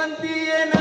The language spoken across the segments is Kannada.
ನನ್ನೆನ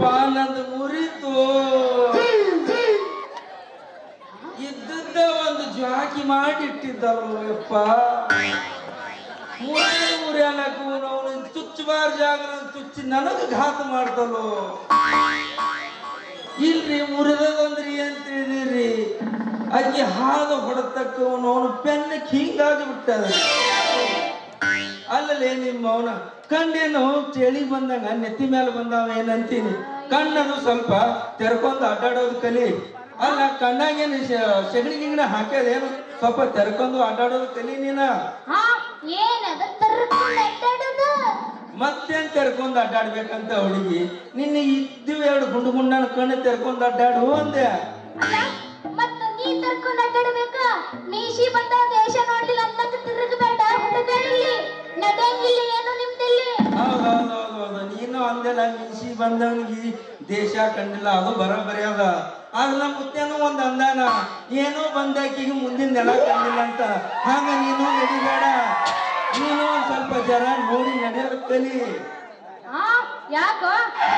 ಯಪ್ಪ ನಂದು ಮುರಿತು. ಇದ್ದಿದ್ದ ಒಂದು ಜಾಕಿ ಮಾಡಿಟ್ಟಿದ್ದಾರಲ್ಲ ಯಪ್ಪ ಮುರಿ ಮುರಿ ಅನ್ನಕ್ಕೂ ಅವನು ಚುಚ್ಚಬಾರ ಜಾಗ ಚುಚ್ಚಿ ನನಗೆ ಘಾತ ಮಾಡ್ತಲ್ಲೋ ಇಲ್ರಿ ಮುರಿದಂದ್ರಿ ಅಂತ ಹೇಳಿರಿ ಅಕ್ಕಿ ಹಾದು ಹೊಡೆತಕ್ಕ ಅವನು ಪೆನ್ನಕ್ಕೆ ಹಿಂಗಾಗಿ ಬಿಟ್ಟದ ಅಲ್ಲಲೇ ನಿಮ್ಮ ಅವನ ಕಣ್ಣೇನು ಚಳಿ ಬಂದಂಗ ನೆತ್ತಿ ಮೇಲೆ ಬಂದಾವ ಏನಂತೀನಿ. ಕಣ್ಣದು ಸ್ವಲ್ಪ ತೆರ್ಕೊಂಡು ಅಡ್ಡಾಡೋದು ಕಲಿ. ಅಲ್ಲ ಕಣ್ಣಾಗೇನು ಸೆಗಣಿ ಗಿಂಗಣ ಹಾಕ್ಯದೇನು? ಸ್ವಲ್ಪ ತೆರ್ಕೊಂಡು ಅಡ್ಡಾಡೋದು ಕಲಿ ನೀನ. ಮತ್ತೇನ್ ತೆರ್ಕೊಂಡು ಅಡ್ಡಾಡ್ಬೇಕಂತ ಹುಡುಗಿ? ನಿನ್ನ ಇದ್ದು ಎರಡು ಗುಂಡು ಗುಂಡನ ಕಣ್ಣು ತೆರ್ಕೊಂಡು ಅಡ್ಡಾಡು ಅಂದೆ. ನೀ ತರ್ಕೊಂಡು ಅಡ್ಡಾಡ್ಬೇಕಾ? ಮೀಸಿ ಬಂದ ದೇಶ ನೋಡ್ಲಿಲ್ಲ ಅಂತ ನೀನು ಅಂದೆಲ್ಲ ಮಿಂಚಿ ಬಂದವನಿಗೆ ದೇಶ ಕಂಡಿಲ್ಲ ಅದು ಬರೋಬ್ಬರಿ ಅದ. ಆದ್ರೆ ಮುತ್ತೇನು ಒಂದ್ ಅಂದಾನ ಏನೋ ಬಂದಾಕಿಗೆ ಮುಂದಿನ ನೆಲ ಕಂಡಿಲ್ಲ ಅಂತ. ಹಾಗ ನೀನು ನಡಿಬೇಡ. ನೀನು ಒಂದ್ ಸ್ವಲ್ಪ ಜರ ನೋಡಿ ನಡೆಯೋದು ಕಲಿ ಆ ಯಾಕೋ?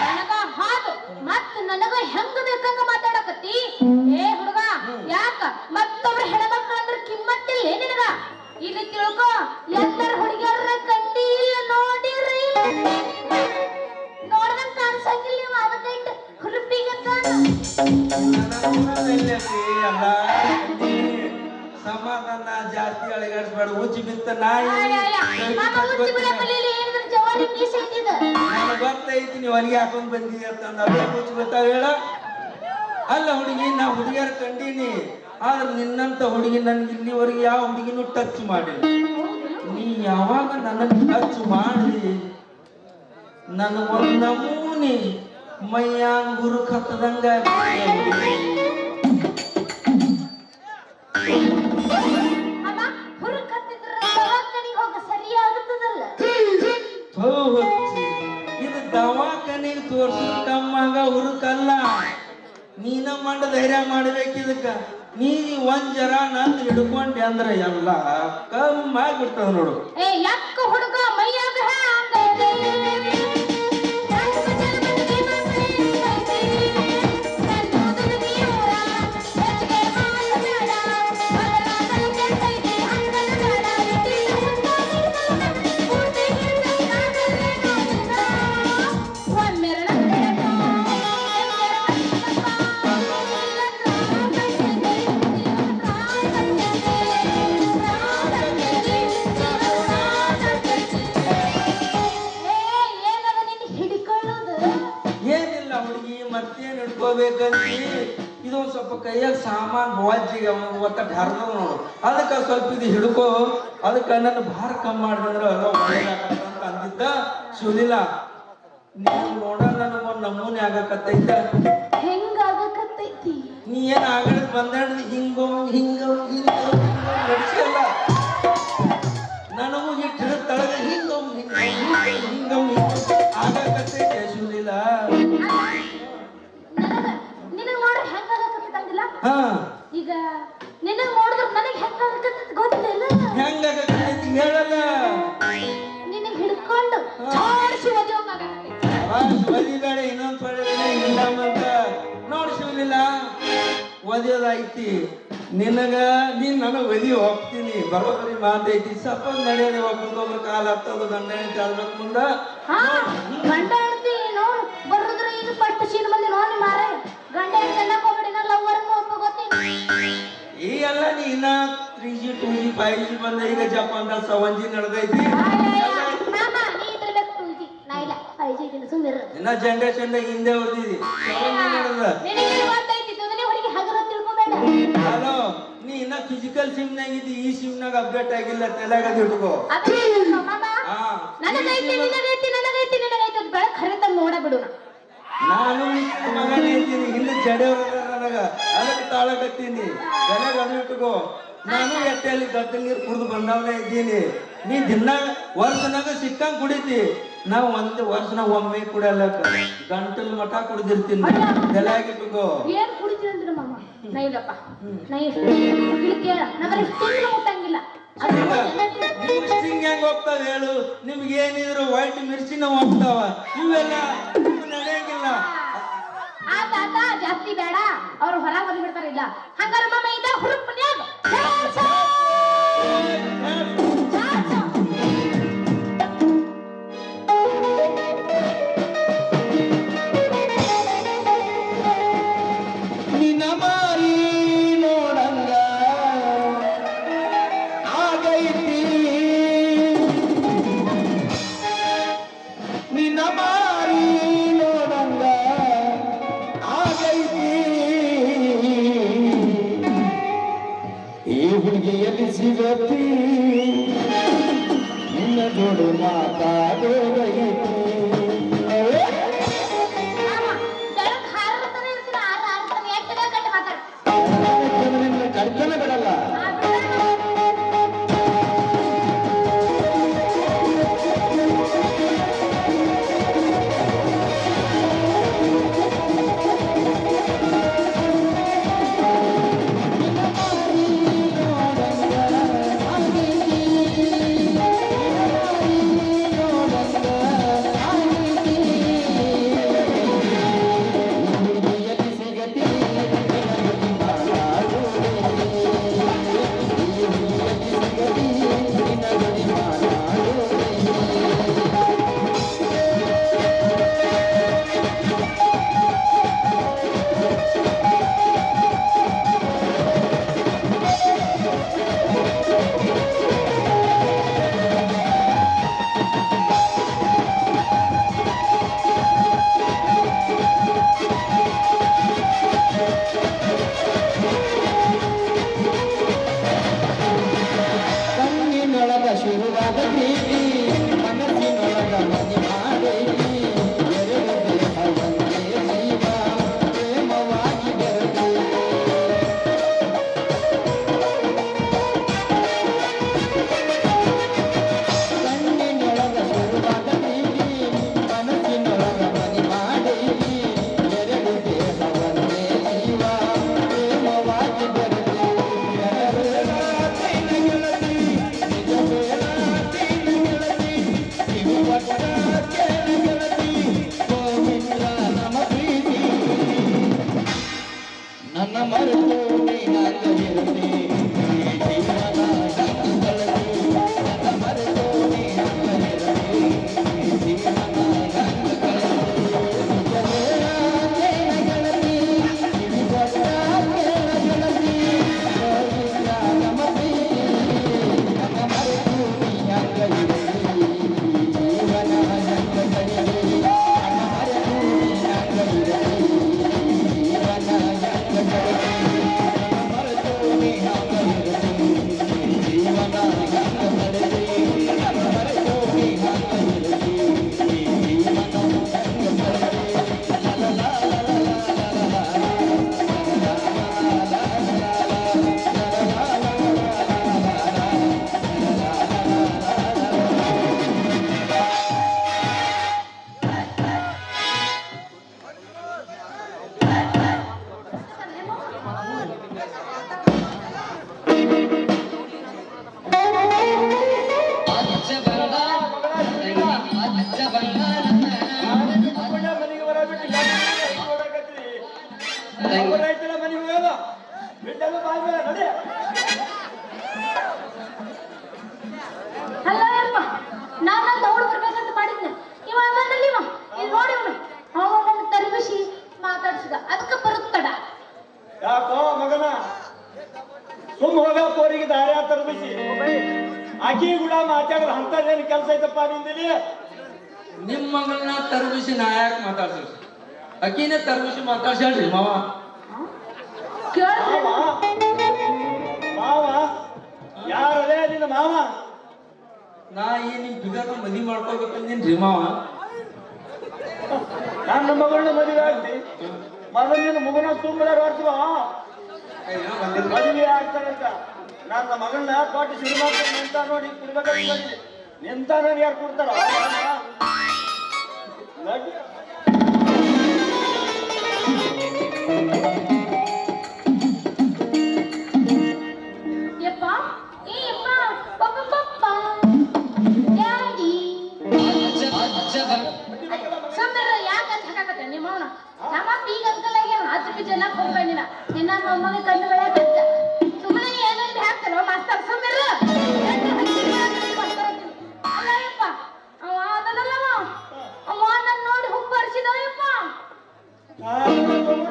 ನನಗ ಹಾದು ಮತ್ ನನಗ ಹೆಂಗ ಬೇಕಂಗ ಮಾತಾಡಕತ್ತಿ? ಏ ಹುಡುಗ ಯಾಕ ಮತ್ತೊಬ್ರ ಹೆಣ್ಮಕ್ಳು ಅಂದ್ರ ಕಿಮ್ಮತ್ತಿಲ್ಲ ನಿನಗ ಇಲ್ಲಿ ಕಂಡಿ ಇಲ್ಲ ನೋಡಿರಿ. ನೋಡ್ದಂಗ್ ನೀವು ಅದಕ್ಕೆ ಸಮಾಧಾನ ಜಾಸ್ತಿ ಅಳಗಾಡಿಸ್ಬೇಡ ಉಚ್ಚಿ ಬಿತ್ತ ನಾಯಿ ನಾನು ಬರ್ತೈತಿ ನೀವು ಅಲ್ಲಿಗೆ ಹಾಕೊಂಡ್ ಬಂದಿದ್ದೀಯ ಅಂತ ನಾವು ಹೇಳ ಅಲ್ಲ ಹುಡುಗಿ, ನಾ ಹುಡುಗಿಯರ್ ಕಂಡೀನಿ. ಆದ್ರೆ ನಿನ್ನಂತ ಹುಡುಗಿ ನನ್ಗೆ ಇಲ್ಲಿವರೆಗೆ ಯಾವ ಹುಡುಗಿನೂ ಟಚ್ ಮಾಡಿಲ್ಲ. ನೀ ಯಾವಾಗ ನನ್ನ ಟಚ್ ಮಾಡಿ ನನ್ನ ನಮೂನಿ ಮೈಯಾಗ ಗುರು ಕತ್ತದಂಗ. ಇದು ದವಾಖಾನೆಗೆ ತೋರ್ಸಿದ ಕಮ್ಮಾಗ ಹುರುಕಲ್ಲ. ನೀನ ಮಂಡ ಧೈರ್ಯ ಮಾಡ್ಬೇಕು ಇದಕ್ಕ ನೀ ಒಂದ್ ಜರ ನಂದ್ ಹಿಡ್ಕೊಂಡೆ ಅಂದ್ರ ಎಲ್ಲ ಕಮ್ಮಿ ಬಿಡ್ತದ ನೋಡು. ಏ ಯಕ್ಕ ಹುಡುಗ? ಇದು ಸಾಮಾನು ವಾಜ್ಜಿಗೆ ಒತ್ತ ಹರಿದ ನೋಡು. ಅದಕ್ಕ ಸ್ವಲ್ಪ ಇದು ಹಿಡ್ಕೋ. ಅದಕ್ಕ ನನ್ನ ಭಾರ ಕಮ್ಮಿ ಮಾಡಿದ್ರೆ ಅಂತ ಅಂದಿದ್ದ. ಶಿವಲಿಲ್ಲ ನೀವು ನೋಡ ನನಗೊಂದು ನಮೂನೆ ಆಗಕತ್ತೈತ. ಹೆಂಗಾಗಕತ್ತೈತಿ? ನೀ ಏನ್ ಆಗಡ್ ಬಂದಾಡ ಹಿಂಗೋ ಹಿಂಗ ಹಿಂಗ ನಡೆಸಲ್ಲ ನನಗೂ ಇಟ್ಟು ತಳಗ ಹಿಂಗೋ ಹಿಂಗ ಹಿಂಗ ಆಗಕತ್ತೈತೆ ಶಿವಲಿಲ್ಲ ನನಗ- ನಿನಗ್ ನೋಡ್ರೆ ಹೆಂಗಾಗಕತ್ತೈತಿ ಅಂದಿಲ್ಲ? ಹಾ. ಈಗ ನಿನಗ್ ನೋಡಿದ್ರೆ ನನಗ್ ಹೆಂಗಾಗಕತ್ತೈತಿ ಗೊತ್ತಿಲ್ಲ. ಹೆಂಗಾಗಕತ್ತೈತಿ ಹೇಳಲ್ಲ. ನಿನ್ನ ಹಿಡ್ಕೊಂಡು ಚಾಡ್ಸಿ. ಒದಿಬೇಡ ಇನ್ನೊಂದ್ ಪಡೆ ಇಲ್ಲ ಅಂತ. ನೋಡಿ ಶಿವಲಿಲ್ಲ ಒದಿಯೋದೈತಿ ನಿನಗ ನೀನ್ ನನಗ್ ಒದಿ ಹೋಗ್ತೀನಿ. ಬರೋಬ್ಬರಿ ಮಾತೈತಿ ಸಪ್ಪ ನಡೆಯೋದು ಒಬ್ಬರಿಗೊಬ್ರು ಕಾಲ ಹತ್ತೋದು ಗಂಡ ಹೆಂಡತಿ ಆಡ್ಬೇಕು ಮುಂದ. ಹಾ, ಗಂಡ ಹೆಂಡ್ತಿ ನೋಡು ಬರುದ್ರ ಈಗ ಫಸ್ಟ್ ಸೀನ್ ಬಂದಿ ನೋಡಿ ಮಾರ ಗಂಡ ಹೆಂಡ್ತಿ ಈ ಎಲ್ಲ ನೀ ಇನ್ನ three G two G five G ಬಂದ ಈಗ ಜಪಾನ್ದಾಗ ಸೆವೆನ್ ಜಿ ನಡೆದೈತಿ ಇನ್ನ ಜನರೇಷನ್ ಹಿಂದೆ ಹೊಡೆದಿದಿ. ಹಲೋ ನೀ ಇನ್ನ ಫಿಸಿಕಲ್ ಸಿಮ್ನಾಗ ಇದ್ದಿ ಈ ಸಿಮ್ನಾಗ ಅಪ್ಡೇಟ್ ಆಗಿಲ್ಲ ತಲೆಗ ಅದು ಇಟ್ಕೋ. ನನಗೈತಿ ನಿನಗೈತಿ ನನಗೈತಿ ನನಗೈತಿ ಬೆಳಕ್ ಹರಿತ ನೋಡ ಬಿಡು ನಾನು ಮಗನೇ ಇದ್ದೀನಿ. ಹಿಂದೆ ಜಡೆಯವ್ರ ನನಗ. ಅದಕ್ಕೆ ತಾಳಕತ್ತೀನಿ ತಲೆಗ ಅದು ಇಟ್ಕೋ ನಾನು ಎಟ್ಟೆಯಲ್ಲಿ ಗದ್ದ ನೀರು ಕುಡಿದು ಬಂದವನೇ ಇದ್ದೀನಿ. ನೀ ದಿನ ವರ್ಷನಾಗ ಸಿಕ್ಕಂಗ್ ಕುಡಿತಿ. ನಾವು ಒಂದು ವರ್ಷನ ಒಮ್ಮೆ ಕುಡಿಯಲ್ಲ ಗಂಟಲ್ ಮಠ ಕುಡಿದಿರ್ತೀನಿ. ತಲೆ ಇಟ್ಕೋ ಏನ್ ಕುಡಿತೀನಿ ಅಂದ್ರೆ ಮಾಮ? ನಾ ಇಲ್ಲಪ್ಪ. ನಾ ಎಷ್ಟು ಇಲ್ಲಿ ಕೇಳ ನಾ ತಿಂಗಳು ಮುಟ್ಟಂಗಿಲ್ಲ ಅದು ನಿಮ್ ಸ್ಟಿಂಗ್ ಹೆಂಗ್ ಹೋಗ್ತಾವ ಹೇಳು. ನಿಮ್ಗೆ ಏನಿದ್ರು ವೈಟ್ ಮಿರ್ಚಿನ ಹೋಗ್ತಾವ. ಇವೆಲ್ಲ ಆತ ಆತ ಜಾಸ್ತಿ ಬೇಡ ಅವ್ರು ಹೊರಗೆ ಬಂದು ಬಿಡ್ತಾರ ಇಲ್ಲ. ಹಂಗಾರ ಮಾಮ ಇದ ಹುಡುಕ್ Argentina. ನಿಮ್ಮ ಮಗಳನ್ನ ತರ್ಬಿಸಿ ನಾ ಯಾಕೆ ಮಾತಾಡ್ತೀವಿ ಅಕ್ಕಿನ ತರ್ಬಿಸಿ ಮಾತಾಡ್ಸಿ ಮಾವ. ಮಾವ. ಮಾವ. ನಾ ಈ ನಿಮ್ ಬಿಗರ್ನ ಮದಿ ಮಾಡ್ಕೋಬೇಕಂದಿನ್ರಿ ಮಾವ. ನನ್ನ ಮಗಳನ್ನ ಮದುವೆ ಆಗ್ಲಿ. ಮಗನ ಮಗನ ತುಂಬಾ ಹೊಡ್ತೀವ ಮದುವೆ ಆಗ್ತಾನಂತ. ನನ್ನ ಮಗಳನ್ನ ತೋಟ ಶುರು ಮಾಡ್ತೀನಿ ಅಂತ ನೋಡಿ ಕುಡ್ಬೇಕಾಗಿ ನಿಂತಾನ ಯಾರು ಕೊಡ್ತಾರ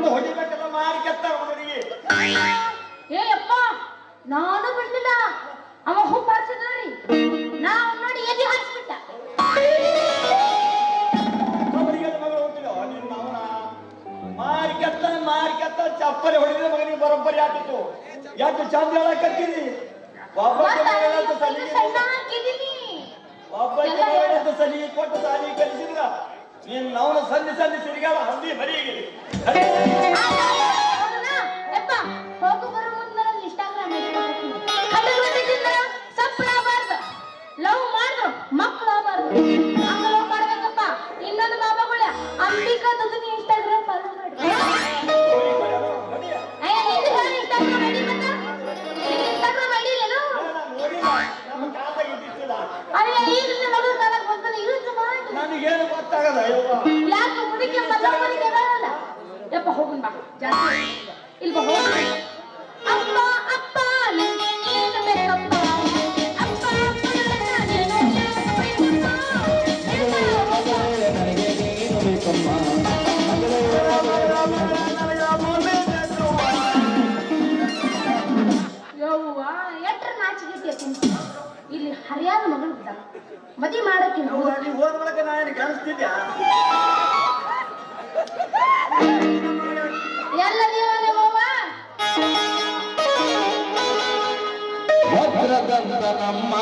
ಹೊಡಿಬೇಕಲ್ಲ ಏ ಅಪ್ಪ ನಾನು ಬಿಡ್ಲಿಲ್ಲ. ಅವ ಹುಬ್ಬ ಹಾರಿಸಿದ್ರಿ ನಾವು ನೋಡಿ ಎಲ್ಲಿ ಹಾರಿಸ್ಬಿಟ್ಟ. ಮಾರ್ಕತ್ತ ಮಾರ್ಕತ್ತ ಚಪ್ಪಲಿ ಹೊಡೆದ ಮಗನಿಗೆ ಬರೋಬ್ಬರಿ ಆಗ್ತಿತ್ತು. ಯಾಕೆ ಚಂದ ಹೇಳಕತ್ತೀನಿ ಒಬ್ಬ ಸಲಿಗೆ ಕೊಟ್ಟು ಸಾಲಿ ಕಲಿಸಿದ್ರ? ನೀನು ನಾವು ಸಂಧಿ ಸಂಧಿ ಸುರಿಗಾಲ ಹಂದಿ ಬರೀ